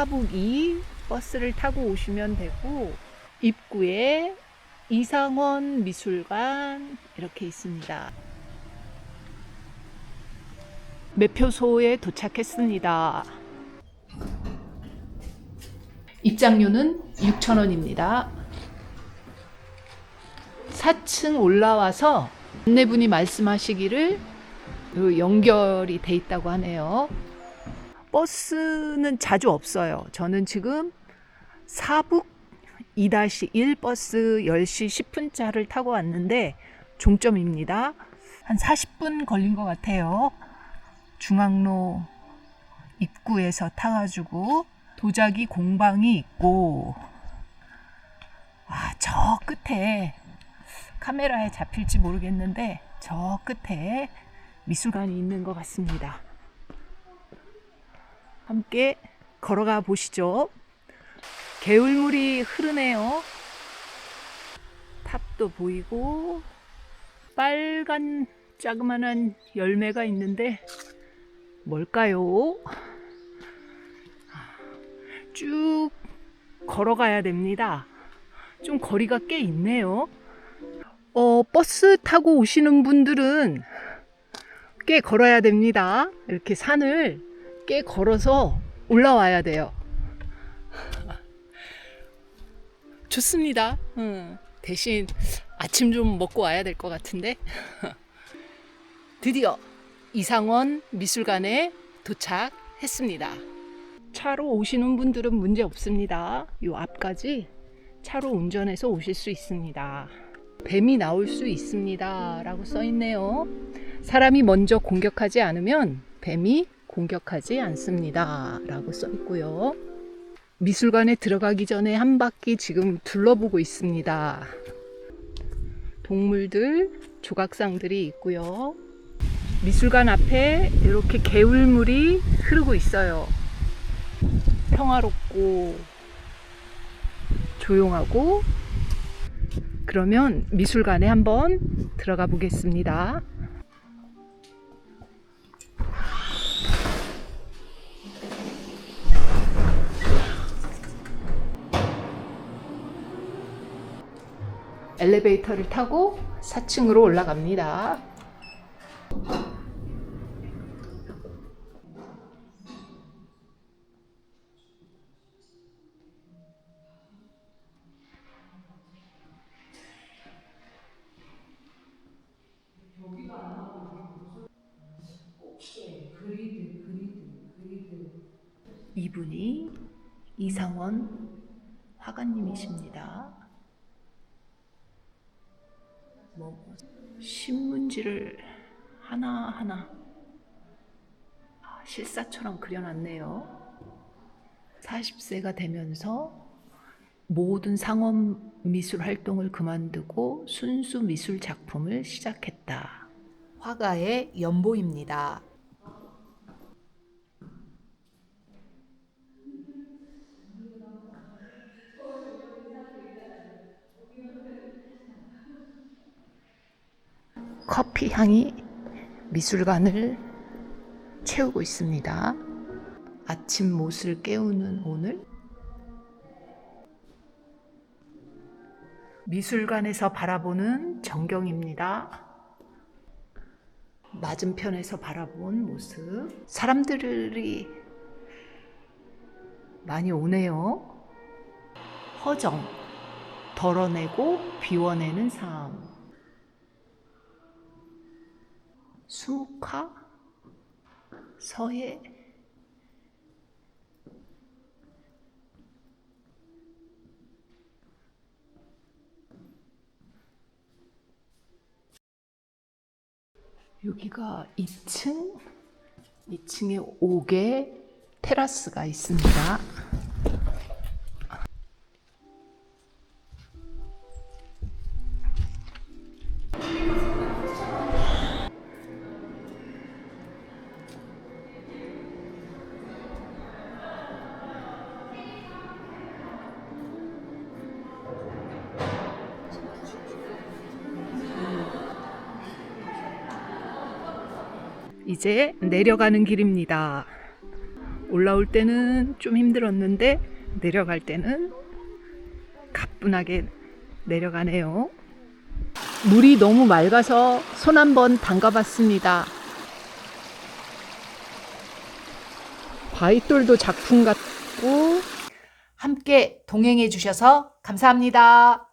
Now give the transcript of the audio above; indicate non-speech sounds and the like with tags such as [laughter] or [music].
하북이 버스를 타고 오시면 되고 입구에 이상원 미술관 이렇게 있습니다. 매표소에 도착했습니다. 입장료는 6,000원입니다. 4층 올라와서 안내분이 말씀하시기를 요 연결이 돼 있다고 하네요. 버스는 자주 없어요. 저는 지금 사북 2-1 버스 10시 10분짜를 타고 왔는데 종점입니다. 한 40분 걸린 것 같아요. 중앙로 입구에서 타가지고 도자기 공방이 있고 아, 저 끝에 카메라에 잡힐지 모르겠는데 저 끝에 미술관이 있는 것 같습니다. 함께 걸어가 보시죠. 개울물이 흐르네요. 탑도 보이고 빨간 자그마한 열매가 있는데 뭘까요? 쭉 걸어가야 됩니다. 좀 거리가 꽤 있네요. 어, 버스 타고 오시는 분들은 꽤 걸어야 됩니다. 이렇게 산을 꽤 걸어서 올라와야 돼요. 좋습니다. 음, 대신 아침 좀 먹고 와야 될 것 같은데. [laughs] 드디어 이상원 미술관에 도착했습니다. 차로 오시는 분들은 문제 없습니다. 요 앞까지 차로 운전해서 오실 수 있습니다. 뱀이 나올 수 있습니다. 라고 써 있네요. 사람이 먼저 공격하지 않으면 뱀이 공격하지 않습니다. 라고 써 있고요. 미술관에 들어가기 전에 한 바퀴 지금 둘러보고 있습니다. 동물들, 조각상들이 있고요. 미술관 앞에 이렇게 개울물이 흐르고 있어요. 평화롭고 조용하고 그러면 미술관에 한번 들어가 보겠습니다. 엘리베이터를 타고 4층으로 올라갑니다. 이분이 이상원 화가님이십니다. 뭐 신문지를 하나하나 아, 실사처럼 그려놨네요. 40세가 되면서 모든 상업 미술 활동을 그만두고 순수 미술 작품을 시작했다. 화가의 연보입니다. 커피 향이 미술관을 채우고 있습니다. 아침 못을 깨우는 오늘 미술관에서 바라보는 전경입니다. 맞은편에서 바라본 모습 사람들이 많이 오네요. 허정 덜어내고 비워내는 삶 수묵화 서해? 여기가 2층? 2층에 5개 테라스가 있습니다. 이제 내려가는 길입니다. 올라올 때는 좀 힘들었는데 내려갈 때는 가뿐하게 내려가네요. 물이 너무 맑아서 손 한번 담가봤습니다. 바위돌도 작품 같고 함께 동행해 주셔서 감사합니다.